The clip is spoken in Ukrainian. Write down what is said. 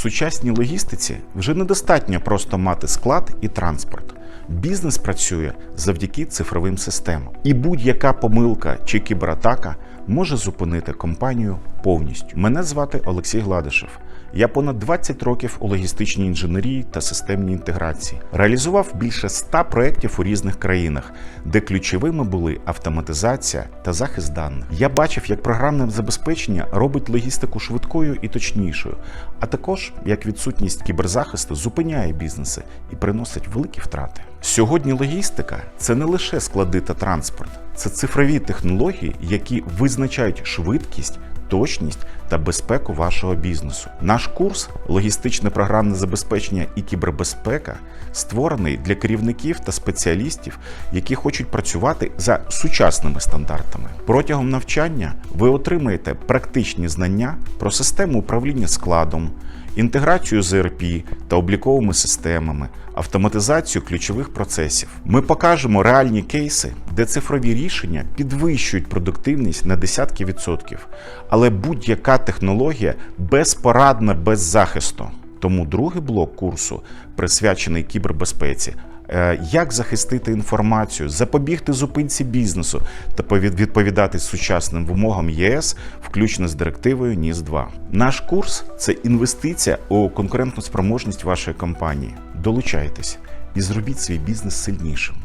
сучасній логістиці вже недостатньо просто мати склад і транспорт. Бізнес працює завдяки цифровим системам, і будь-яка помилка чи кібератака може зупинити компанію повністю. Мене звати Олексій Гладишев. Я понад 20 років у логістичній інженерії та системній інтеграції реалізував більше 100 проєктів у різних країнах, де ключовими були автоматизація та захист даних. Я бачив, як програмне забезпечення робить логістику швидкою і точнішою, а також як відсутність кіберзахисту зупиняє бізнеси і приносить великі втрати. Сьогодні логістика це не лише склади та транспорт, це цифрові технології, які визначають швидкість точність та безпеку вашого бізнесу. Наш курс логістичне програмне забезпечення і кібербезпека створений для керівників та спеціалістів, які хочуть працювати за сучасними стандартами. Протягом навчання ви отримаєте практичні знання про систему управління складом. Інтеграцію з ERP та обліковими системами, автоматизацію ключових процесів. Ми покажемо реальні кейси, де цифрові рішення підвищують продуктивність на десятки відсотків, але будь-яка технологія безпорадна без захисту. Тому другий блок курсу присвячений кібербезпеці. Е, Як захистити інформацію, запобігти зупинці бізнесу та повід- відповідати сучасним вимогам ЄС, включно з директивою ніс 2 Наш курс це інвестиція у конкурентну спроможність вашої компанії. Долучайтесь і зробіть свій бізнес сильнішим.